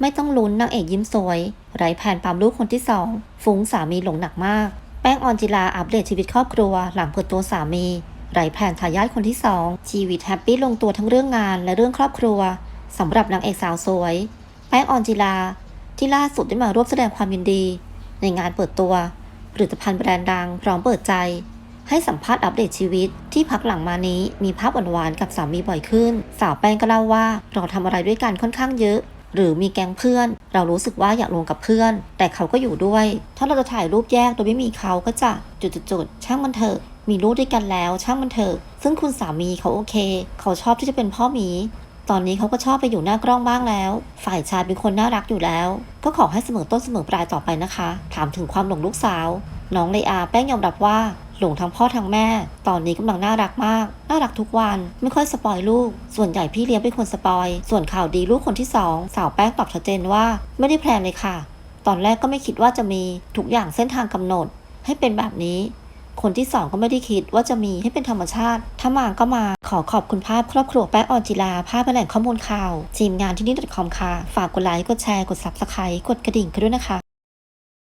ไม่ต้องลุ้นนางเอกยิ้มสวย ไร้แผนปั๊มลูกคนที่สองฟุ้งสามีหลงหนักมาก แป้งออนจิลาอัปเดตชีวิตครอบครัว หลังเปิดตัวสามี ไร้แผนทายาทคนที่สองชีวิตแฮปปี้ลงตัวทั้งเรื่องงานและเรื่องครอบครัวสำหรับนางเอกสาวสวย แป้งออนจิลา ที่ล่าสุดได้มาร่วมแสดงความยินดี ในงานเปิดตัวผลิตภัณฑ์แบรนด์ดังพร้อมเปิดใจ ให้สัมภาษณ์อัปเดตชีวิต ที่พักหลังมานี้มีภาพหวานๆกับสามีบ่อยขึ้น สาวแป้งก็เล่าว่าเราทำอะไรด้วยกันค่อนข้างเยอะ หรือมีแก๊งเพื่อน เรารู้สึกว่าอยากลงกับเพื่อน แต่เขาก็อยู่ด้วย ถ้าเราจะถ่ายรูปแยกโดยไม่มีเขาก็จะจุดๆๆช่างมันเถอะมีลูกด้วยกันแล้ว ช่างมันเถอะซึ่งคุณสามีเขาโอเค เขาชอบที่จะเป็นพ่อหมี ตอนนี้เขาก็ชอบไปอยู่หน้ากล้องบ้างแล้ว ฝ่ายชายเป็นคนน่ารักอยู่แล้ว ก็ขอให้เสมอต้นเสมอปลายต่อไปนะคะ ถามถึงความหลงลูกสาว น้องเลอาแป้งยอมรับว่า หลงทั้งพ่อทั้งแม่ ตอนนี้กำลังน่ารักมาก น่ารักทุกวัน ไม่ค่อยสปอยลูก ส่วนใหญ่พี่เลี้ยงเป็นคนสปอย ส่วนข่าวดีลูกคนที่สองสาวแป้งตอบชัดเจนว่า ไม่ได้แพลนเลยค่ะ ตอนแรกก็ไม่คิดว่าจะมีทุกอย่างเส้นทางกำหนด ให้เป็นแบบนี้คนที่สองก็ไม่ได้คิดว่าจะมีให้เป็นธรรมชาติ ถ้ามาก็มา ขอขอบคุณภาพครอบครัวแป้งออนจิลา ภาพแหล่งข้อมูลข่าว ทีมงานที่นี่ .com ค่ะ ฝากกดไลค์ กดแชร์ กด subscribe กดกระดิ่งกันด้วยนะคะ